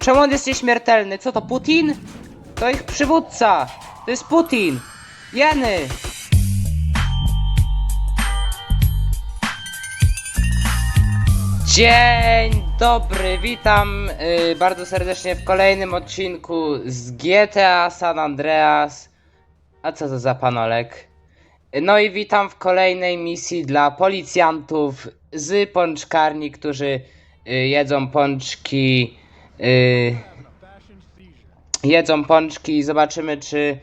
Czemu on jest nieśmiertelny? Co to, Putin? To ich przywódca! To jest Putin! Jeny! Dzień dobry, witam y, bardzo serdecznie w kolejnym odcinku z GTA San Andreas. A co to za panolek? No i witam w kolejnej misji dla policjantów z pączkarni, którzy y, jedzą pączki. Y, jedzą pączki i zobaczymy, czy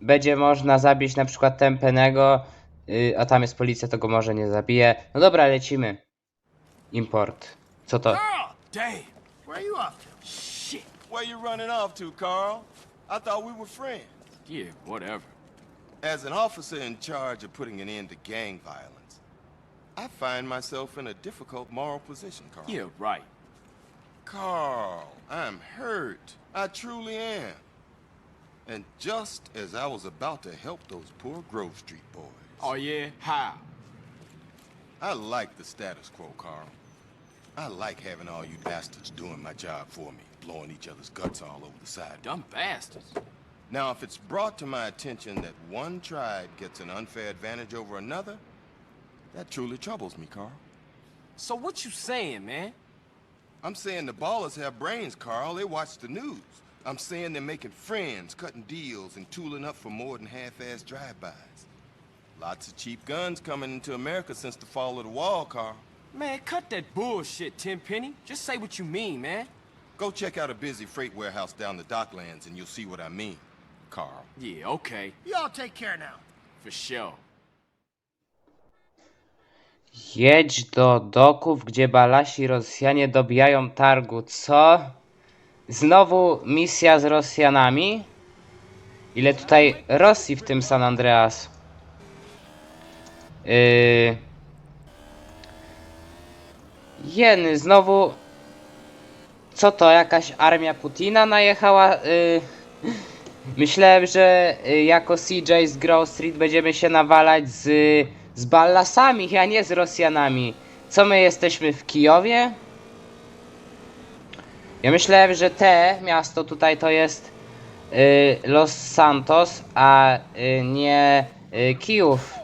będzie można zabić na przykład Tempenego. Y, a tam jest policja, to go może nie zabije. No dobra, lecimy. Import. Co to? Carl! Damn! Where are you off to? Shit! Where you running off to, Carl? I thought we were friends. Yeah, whatever. As an officer in charge of putting an end to gang violence, I find myself in a difficult moral position, Carl. Yeah, right. Carl, I'm hurt. I truly am. And just as I was about to help those poor Grove Street boys, Oh, yeah? How? I like the status quo, Carl. I like having all you bastards doing my job for me, blowing each other's guts all over the side. Dumb bastards. Now, if it's brought to my attention that one tribe gets an unfair advantage over another, that truly troubles me, Carl. So what you saying, man? I'm saying the ballers have brains, Carl. They watch the news. I'm saying they're making friends, cutting deals, and tooling up for more than half-assed drive-bys. Lots of cheap guns coming into America since the fall of the wall, Carl. Man, cut that bullshit, Tenpenny. Just say what you mean, man. Go check out a busy freight warehouse down the docklands, and you'll see what I mean, Carl. Yeah, okay. Y'all take care now. For sure. Jedź do doków, gdzie balasi Rosjanie dobijają targu. Co? Znowu misja z Rosjanami? Ile tutaj Rosji w tym San Andreas? Yy... Jeny, znowu... Co to, jakaś armia Putina najechała? Yy... Myślałem, że y, jako CJ z Grove Street będziemy się nawalać z, z ballasami, a nie z Rosjanami. Co my jesteśmy w Kijowie? Ja myślałem, że te miasto tutaj to jest y, Los Santos, a y, nie y, Kijów.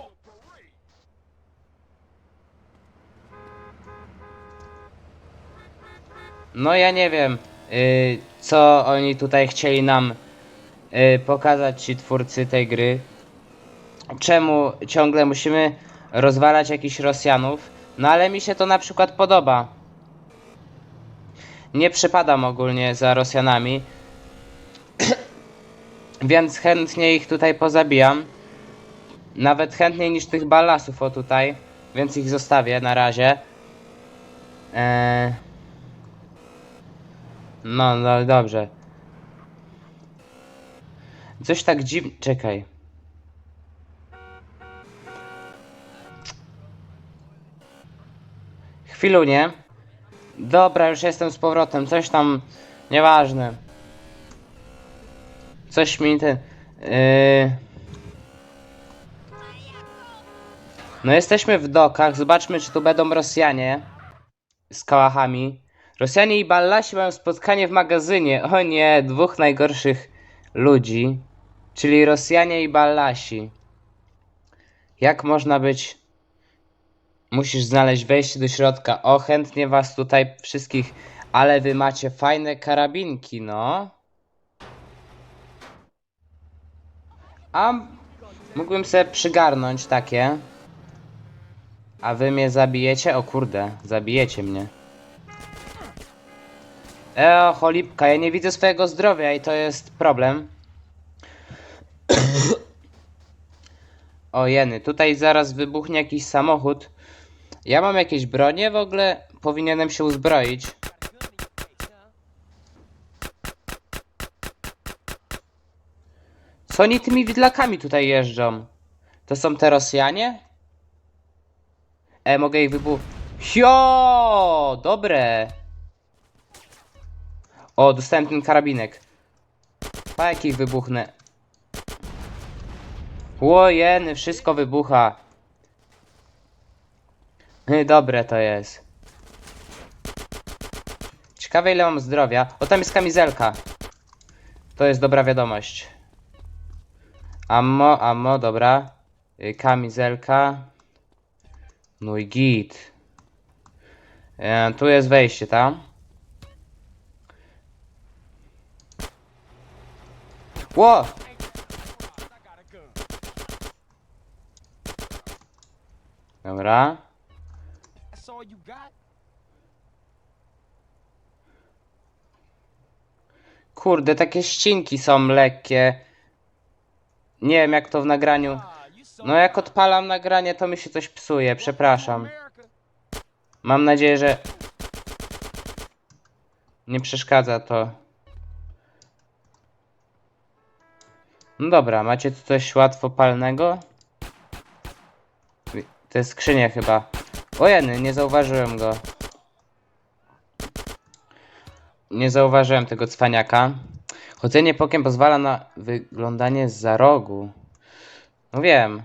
No ja nie wiem, y, co oni tutaj chcieli nam y, pokazać ci twórcy tej gry. Czemu ciągle musimy rozwalać jakichś Rosjanów? No ale mi się to na przykład podoba. Nie przypadam ogólnie za Rosjanami. Więc chętnie ich tutaj pozabijam. Nawet chętniej niż tych balasów o tutaj. Więc ich zostawię na razie. Eee... No, no dobrze. Coś tak dziwnie. Czekaj. Chwilu nie. Dobra, już jestem z powrotem. Coś tam. Nieważne. Coś mi ten. Yy... No jesteśmy w dokach. Zobaczmy, czy tu będą Rosjanie. Z kałachami. Rosjanie i Ballasi mają spotkanie w magazynie. O nie, dwóch najgorszych ludzi. Czyli Rosjanie i Ballasi. Jak można być... Musisz znaleźć wejście do środka. O, chętnie was tutaj wszystkich... Ale wy macie fajne karabinki, no. A mógłbym sobie przygarnąć takie. A wy mnie zabijecie? O kurde, zabijecie mnie. Eo, cholipka, ja nie widzę swojego zdrowia i to jest problem. o jeny, tutaj zaraz wybuchnie jakiś samochód. Ja mam jakieś bronie w ogóle? Powinienem się uzbroić. Co oni tymi widlakami tutaj jeżdżą? To są te Rosjanie? E, mogę ich wybuch... Hio! Dobre! O, dostałem ten karabinek. Pa jakich wybuchnę. Łojeny, wszystko wybucha. Dobre to jest. Ciekawe Ciekawe ile mam zdrowia. O, tam jest kamizelka. To jest dobra wiadomość. Ammo, ammo, dobra. Y, Kamizelka. No i git. E, tu jest wejście, tam. Ło! Dobra. Kurde, takie ścinki są lekkie. Nie wiem jak to w nagraniu. No jak odpalam nagranie, to mi się coś psuje, przepraszam. Mam nadzieję, że nie przeszkadza to. No dobra, macie tu coś łatwopalnego? To jest skrzynia chyba. Ojeny, nie zauważyłem go. Nie zauważyłem tego cwaniaka. Chodzenie pokiem pozwala na wyglądanie za rogu. No wiem.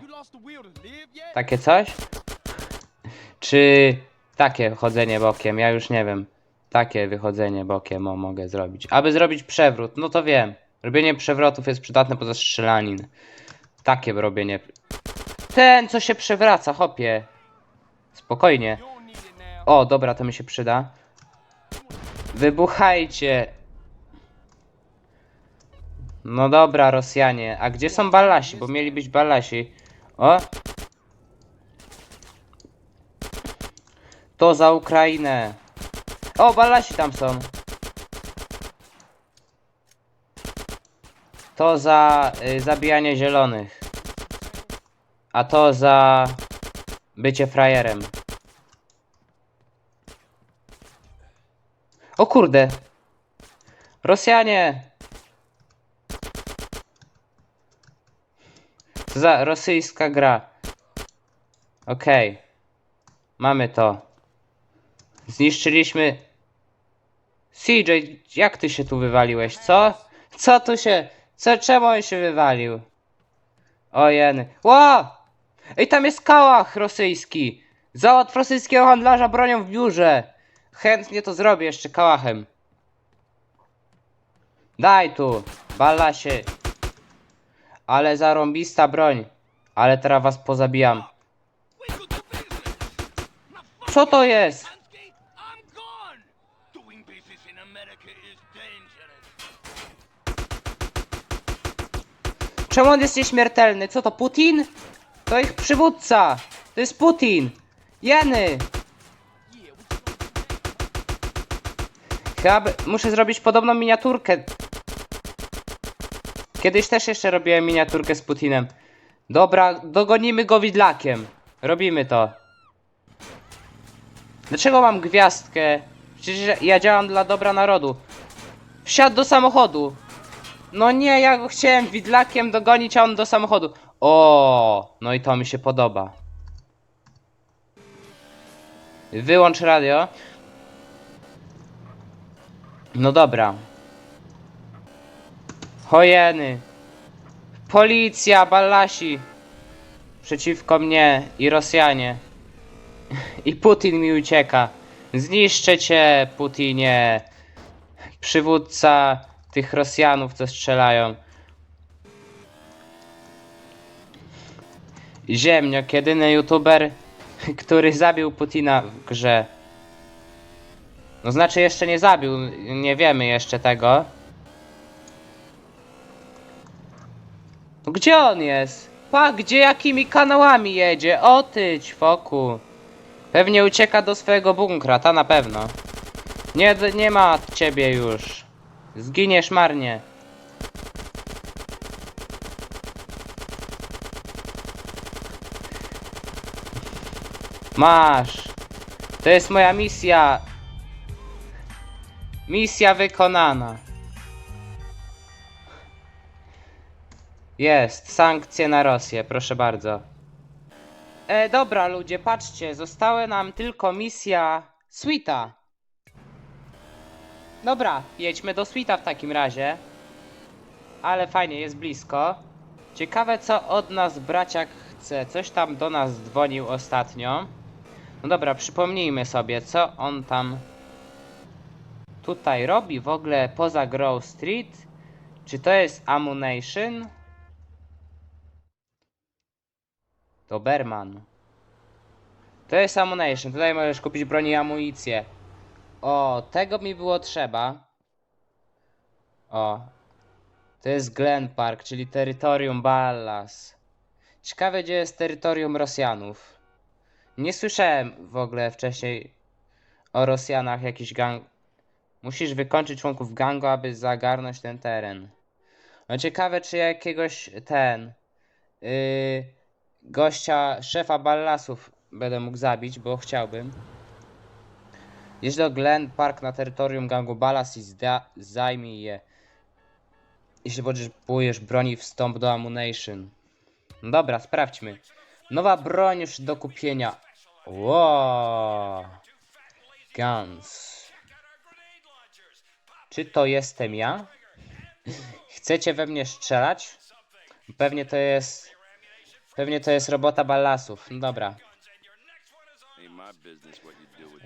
Takie coś? Czy takie chodzenie bokiem? Ja już nie wiem. Takie wychodzenie bokiem o, mogę zrobić. Aby zrobić przewrót, no to wiem. Robienie przewrotów jest przydatne poza strzelanin. Takie robienie. Ten, co się przewraca, hopie. Spokojnie. O, dobra, to mi się przyda. Wybuchajcie. No dobra, Rosjanie. A gdzie są Ballasi? Bo mieli być Ballasi. O! To za Ukrainę. O, Ballasi tam są. To za y, zabijanie zielonych. A to za bycie frajerem. O kurde. Rosjanie. Co za rosyjska gra. Okej. Mamy to. Zniszczyliśmy. CJ, jak ty się tu wywaliłeś? Co? Co tu się. Co, czemu on się wywalił? O jeny. Ło! Ej, tam jest kałach rosyjski. Załatw rosyjskiego handlarza bronią w biurze. Chętnie to zrobię jeszcze kałachem. Daj tu, balasie. Ale zarąbista broń. Ale teraz was pozabijam. Co to jest? Czemu on jest nieśmiertelny? Co to, Putin? To ich przywódca. To jest Putin. Jeny. Muszę zrobić podobną miniaturkę. Kiedyś też jeszcze robiłem miniaturkę z Putinem. Dobra, dogonimy go widlakiem. Robimy to. Dlaczego mam gwiazdkę? Przecież ja działam dla dobra narodu. Wsiadł do samochodu. No nie, ja go chciałem widlakiem dogonić, a on do samochodu. O, no i to mi się podoba. Wyłącz radio. No dobra. Hojeny. Policja, Ballasi. Przeciwko mnie i Rosjanie. I Putin mi ucieka. Zniszczę cię, Putinie. Przywódca tych Rosjanów, co strzelają. Ziemniok, jedyny youtuber, który zabił Putina w grze. No znaczy jeszcze nie zabił, nie wiemy jeszcze tego. No gdzie on jest? Pa, gdzie jakimi kanałami jedzie? O ty, ćwoku. Pewnie ucieka do swojego bunkra, ta na pewno. Nie, nie ma ciebie już. Zginiesz marnie. Masz. To jest moja misja. Misja wykonana. Jest, sankcje na Rosję, proszę bardzo. E, dobra ludzie, patrzcie, została nam tylko misja Sweeta. Dobra, jedźmy do Sweeta w takim razie. Ale fajnie, jest blisko. Ciekawe co od nas braciak chce. Coś tam do nas dzwonił ostatnio. No dobra, przypomnijmy sobie, co on tam tutaj robi w ogóle poza Grove Street? Czy to jest Ammunition? Doberman. To jest Ammunition. Tutaj możesz kupić broń i amunicję. O, tego mi było trzeba. O. To jest Glen Park, czyli terytorium Ballas. Ciekawe, gdzie jest terytorium Rosjanów. Nie słyszałem w ogóle wcześniej o Rosjanach jakiś gang. Musisz wykończyć członków gangu, aby zagarnąć ten teren. No ciekawe, czy jakiegoś ten yy, gościa, szefa Ballasów będę mógł zabić, bo chciałbym. Jedź do Glen Park na terytorium gangu Ballas i zajmij je. Jeśli potrzebujesz broni, wstąp do Ammunition. No dobra, sprawdźmy. Nowa broń już do kupienia. Wow. Guns. Czy to jestem ja? Chcecie we mnie strzelać? Pewnie to jest... Pewnie to jest robota ballasów. No dobra.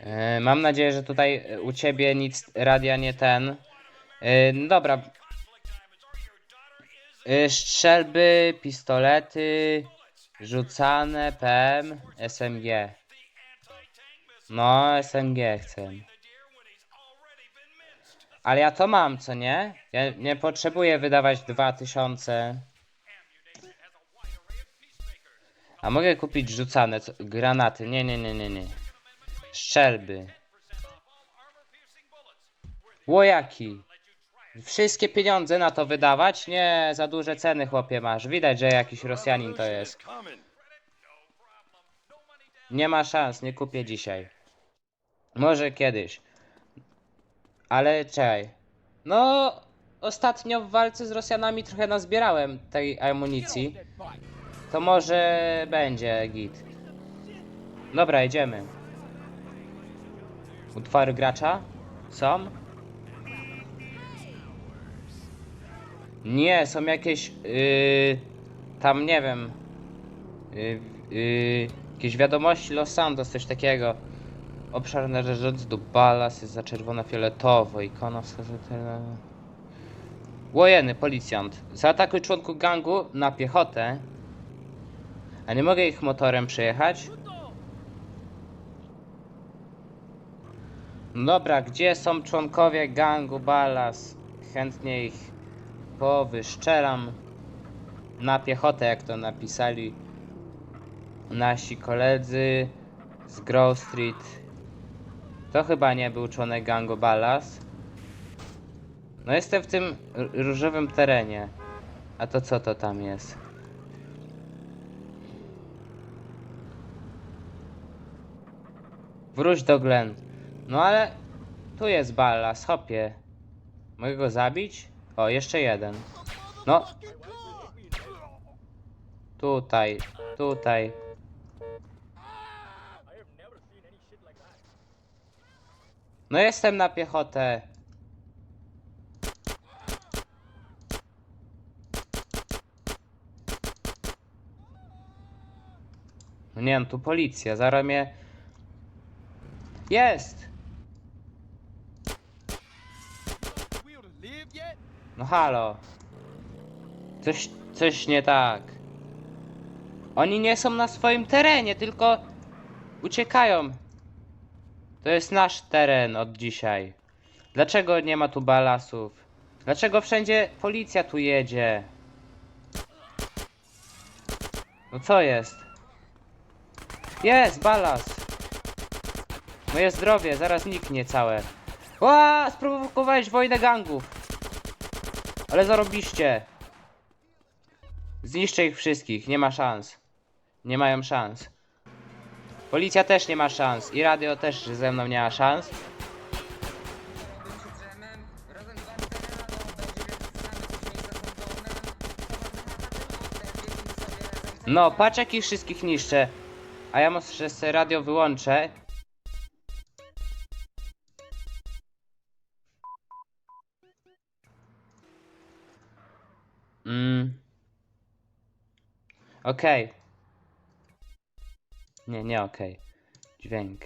E, mam nadzieję, że tutaj e, u ciebie nic radia nie ten. E, no dobra. E, strzelby, pistolety, rzucane, PM, SMG. No, SMG chcę. Ale ja to mam, co nie? Ja nie potrzebuję wydawać 2000. A mogę kupić rzucane, co, granaty. Nie, nie, nie, nie, nie. Strzelby. Łojaki. Wszystkie pieniądze na to wydawać? Nie, za duże ceny chłopie masz. Widać, że jakiś Rosjanin to jest. Nie ma szans, nie kupię dzisiaj. Może kiedyś. Ale czekaj. No, ostatnio w walce z Rosjanami trochę nazbierałem tej amunicji. To może będzie git. Dobra, idziemy. Utwory gracza? Są? Nie, są jakieś. Yy, tam nie wiem. Yy, yy, jakieś wiadomości Los Santos, coś takiego. Obszar należący do Ballas jest za czerwono-fioletowo. Ikona wskazatelna. Łojeny, policjant. Zaatakuj członków gangu na piechotę. A nie mogę ich motorem przejechać? Dobra, gdzie są członkowie gangu Ballas? Chętnie ich powyszczelam na piechotę, jak to napisali nasi koledzy z Grove Street. To chyba nie był członek gangu Ballas. No jestem w tym różowym terenie. A to co to tam jest? Wróć do Glen. No ale tu jest Ballas, hopie. Mogę go zabić? O, jeszcze jeden. No. Tutaj, tutaj. No jestem na piechotę. No nie tu policja, zaraz mnie... Jest! No halo. Coś, coś nie tak. Oni nie są na swoim terenie, tylko uciekają. To jest nasz teren od dzisiaj. Dlaczego nie ma tu balasów? Dlaczego wszędzie policja tu jedzie? No co jest? Jest, balas! Moje zdrowie, zaraz zniknie całe. Ła, sprowokowałeś wojnę gangów. Ale zarobiście. Zniszczę ich wszystkich, nie ma szans. Nie mają szans. Policja też nie ma szans i radio też ze mną nie ma szans. No, patrz jakich wszystkich niszczę. A ja może sobie radio wyłączę. Mm. Okej. Nie, nie ok. Dźwięk.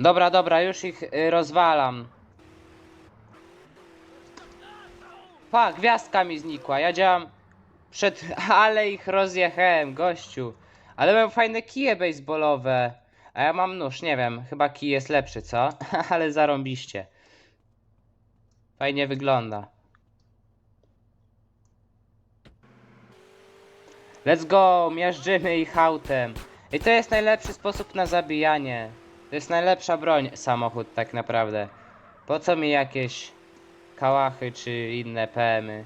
Dobra, dobra, już ich y, rozwalam. Pa, gwiazdka mi znikła. Ja działam przed... Ale ich rozjechałem, gościu. Ale mam fajne kije baseballowe. A ja mam nóż, nie wiem. Chyba kij jest lepszy, co? Ale zarąbiście. Fajnie wygląda. Let's go, miażdżymy ich autem. I to jest najlepszy sposób na zabijanie. To jest najlepsza broń, samochód tak naprawdę. Po co mi jakieś kałachy czy inne PMy?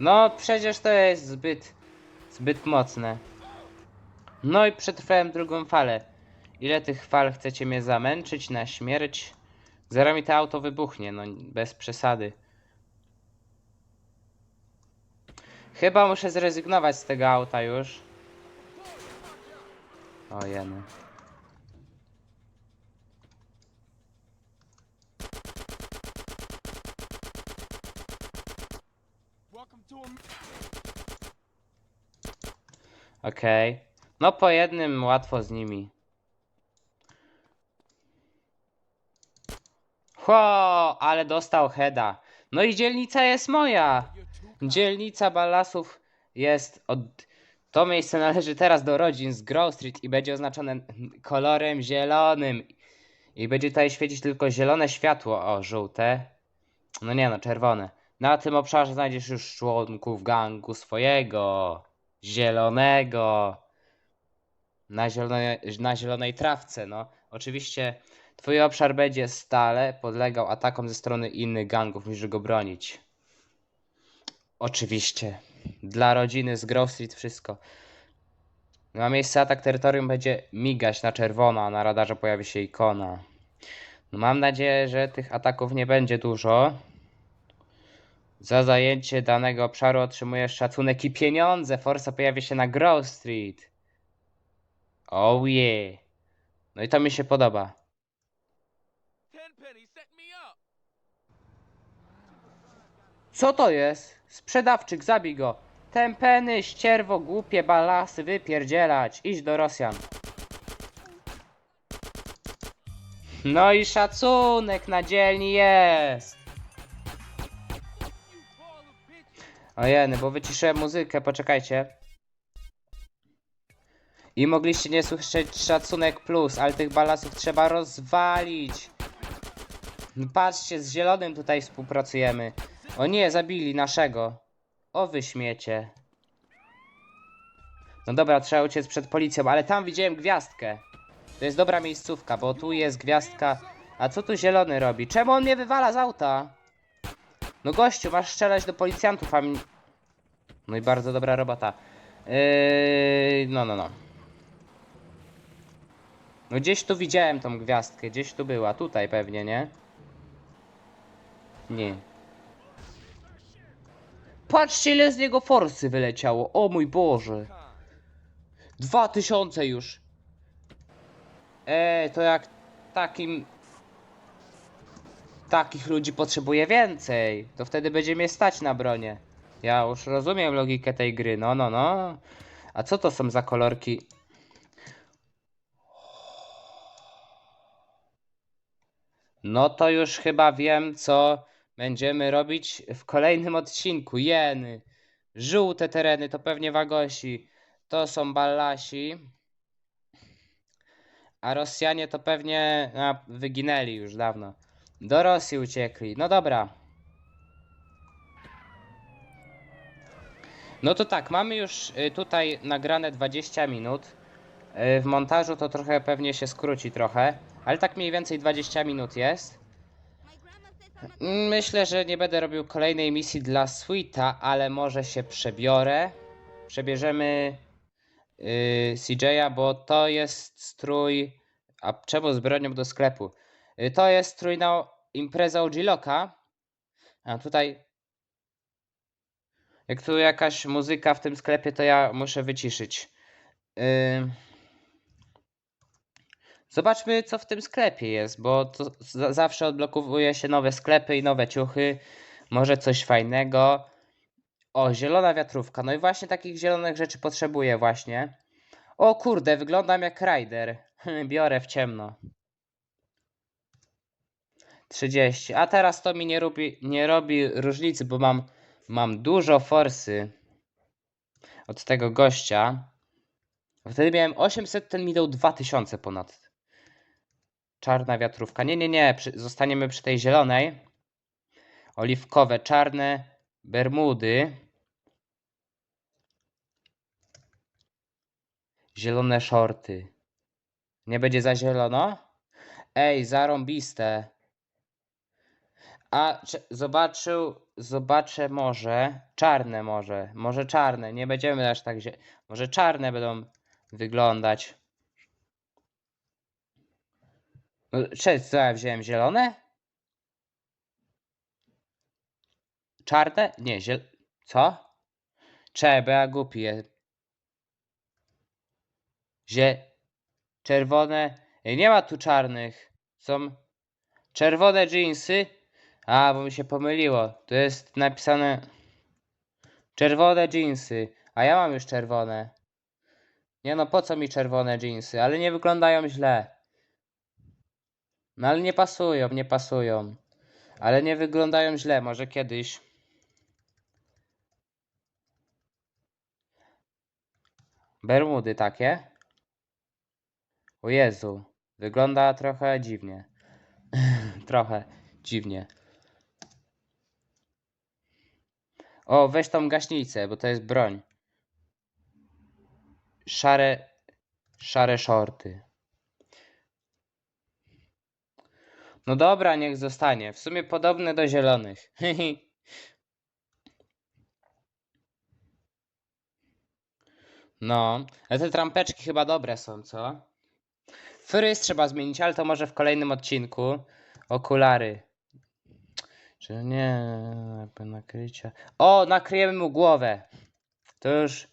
No przecież to jest zbyt, zbyt mocne. No i przetrwałem drugą falę. Ile tych fal chcecie mnie zamęczyć na śmierć? Zaraz mi to auto wybuchnie, no bez przesady. Chyba muszę zrezygnować z tego auta już. O jeny. Okej. No po jednym łatwo z nimi. Ho, ale dostał heada. No i dzielnica jest moja. Dzielnica Ballasów jest od... To miejsce należy teraz do rodzin z Grove Street i będzie oznaczone kolorem zielonym. I będzie tutaj świecić tylko zielone światło. O, żółte. No nie no, czerwone. Na tym obszarze znajdziesz już członków gangu swojego. Zielonego. Na zielonej, na zielonej trawce, no. Oczywiście twój obszar będzie stale podlegał atakom ze strony innych gangów, musisz go bronić. Oczywiście. Dla rodziny z Grove Street wszystko. Na miejsce atak terytorium będzie migać na czerwono, a na radarze pojawi się ikona. No mam nadzieję, że tych ataków nie będzie dużo. Za zajęcie danego obszaru otrzymujesz szacunek i pieniądze. Forsa pojawi się na Grove Street. Oh yeah. No i to mi się podoba. Co to jest? Sprzedawczyk, zabij go. Tempeny, ścierwo, głupie balasy, wypierdzielać. Idź do Rosjan. No i szacunek na dzielni jest. Ojeny, bo wyciszyłem muzykę, poczekajcie. I mogliście nie słyszeć szacunek plus, ale tych balasów trzeba rozwalić. Patrzcie, z zielonym tutaj współpracujemy. O nie, zabili naszego. O wy śmiecie. No dobra, trzeba uciec przed policją, ale tam widziałem gwiazdkę. To jest dobra miejscówka, bo tu jest gwiazdka. A co tu zielony robi? Czemu on mnie wywala z auta? No gościu, masz strzelać do policjantów, a mi... No i bardzo dobra robota. Yy, no, no, no. No gdzieś tu widziałem tą gwiazdkę, gdzieś tu była, tutaj pewnie, nie? Nie. Patrzcie ile z niego forsy wyleciało, o mój Boże. Dwa tysiące już. Ej, to jak takim... Takich ludzi potrzebuje więcej. To wtedy będzie mnie stać na bronie. Ja już rozumiem logikę tej gry, no, no, no. A co to są za kolorki? No to już chyba wiem, co będziemy robić w kolejnym odcinku. Jeny. Żółte tereny to pewnie Wagosi. To są Ballasi. A Rosjanie to pewnie a, wyginęli już dawno. Do Rosji uciekli. No dobra. No to tak, mamy już y, tutaj nagrane 20 minut. Y, W montażu to trochę pewnie się skróci trochę, ale tak mniej więcej 20 minut jest. Myślę, że nie będę robił kolejnej misji dla Sweeta, ale może się przebiorę. Przebierzemy yy, CJ'a, bo to jest strój. A czemu z bronią do sklepu? Yy, to jest strój na imprezę Ogiloka. A tutaj. Jak tu jakaś muzyka w tym sklepie, to ja muszę wyciszyć. Yy... Zobaczmy, co w tym sklepie jest, bo to za- zawsze odblokowuje się nowe sklepy i nowe ciuchy. Może coś fajnego. O, zielona wiatrówka. No i właśnie takich zielonych rzeczy potrzebuję właśnie. O kurde, wyglądam jak Rider. Biorę w ciemno. 30. A teraz to mi nie robi, nie robi różnicy, bo mam, mam dużo forsy od tego gościa. Wtedy miałem 800, ten mi dał 2000 ponad. Czarna wiatrówka. Nie, nie, nie. Przy, zostaniemy przy tej zielonej. Oliwkowe, czarne bermudy. Zielone shorty. Nie będzie za zielono? Ej, zarąbiste. A zobaczył, zobaczę może czarne może, może czarne, nie będziemy aż tak, może czarne będą wyglądać. No, Cześć, co ja wziąłem, zielone? Czarne? Nie, ziel... Co? Cze, bo ja głupi jest. Zie... Czerwone... Nie ma tu czarnych. Są czerwone jeansy. A, bo mi się pomyliło. To jest napisane czerwone jeansy. A ja mam już czerwone. Nie no, po co mi czerwone jeansy? Ale nie wyglądają źle. No ale nie pasują, nie pasują. Ale nie wyglądają źle, może kiedyś. Bermudy takie. O Jezu, wygląda trochę dziwnie. trochę dziwnie. O, weź tą gaśnicę, bo to jest broń. Szare, szare shorty. No dobra, niech zostanie. W sumie podobne do zielonych. No, ale te trampeczki chyba dobre są, co? Fryz trzeba zmienić, ale to może w kolejnym odcinku. Okulary. Czy nie, nakrycia. O, nakryjemy mu głowę. To już,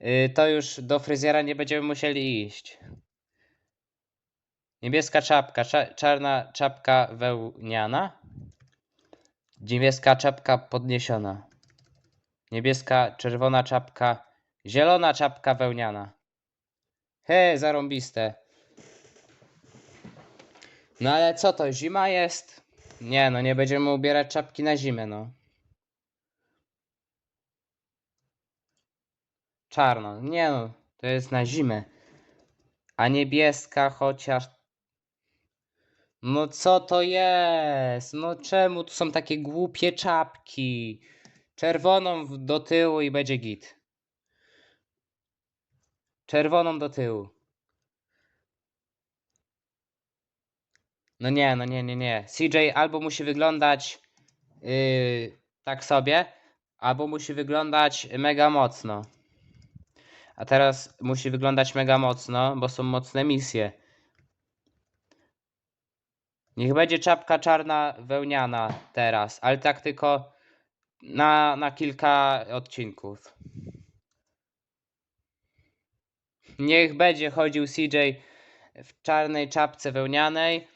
y, to już do fryzjera nie będziemy musieli iść. Niebieska czapka, cza, czarna czapka wełniana. Niebieska czapka podniesiona. Niebieska, czerwona czapka, zielona czapka wełniana. He, zarąbiste. No ale co to, zima jest? Nie, no nie będziemy ubierać czapki na zimę, no. Czarno, nie no, to jest na zimę. A niebieska chociaż. No co to jest? No czemu tu są takie głupie czapki? Czerwoną do tyłu i będzie git. Czerwoną do tyłu. No nie, no nie, nie, nie. CJ albo musi wyglądać yy, tak sobie, albo musi wyglądać mega mocno. A teraz musi wyglądać mega mocno, bo są mocne misje. Niech będzie czapka czarna wełniana teraz, ale tak tylko na, na kilka odcinków. Niech będzie chodził CJ w czarnej czapce wełnianej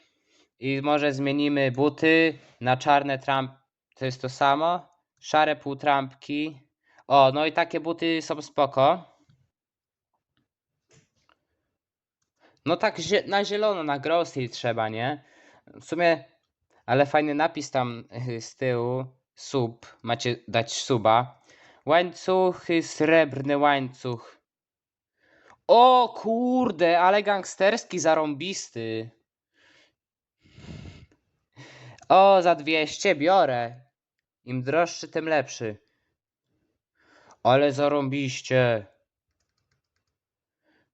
i może zmienimy buty na czarne tramp. To jest to samo. Szare półtrampki. O, no i takie buty są spoko. No tak na zielono, na Grossi trzeba, nie? W sumie, ale fajny napis tam y, z tyłu. Sub. Macie dać suba. Łańcuchy, srebrny łańcuch. O kurde, ale gangsterski zarąbisty. O, za 200 biorę. Im droższy, tym lepszy. Ale zarąbiście.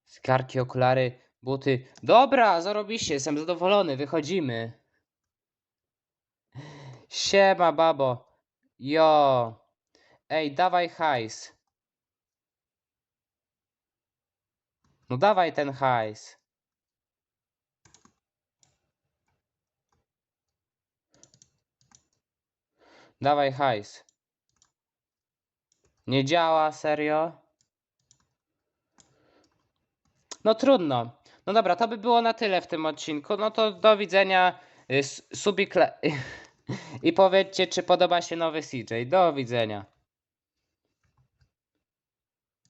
Skarki, okulary, buty. Dobra, zarobiście, jestem zadowolony, wychodzimy. Siema, babo. Jo. Ej, dawaj hajs. No dawaj ten hajs. Dawaj hajs. Nie działa, serio? No trudno. No dobra, to by było na tyle w tym odcinku. No to do widzenia. y, Subikle... I powiedzcie, czy podoba się nowy CJ. Do widzenia.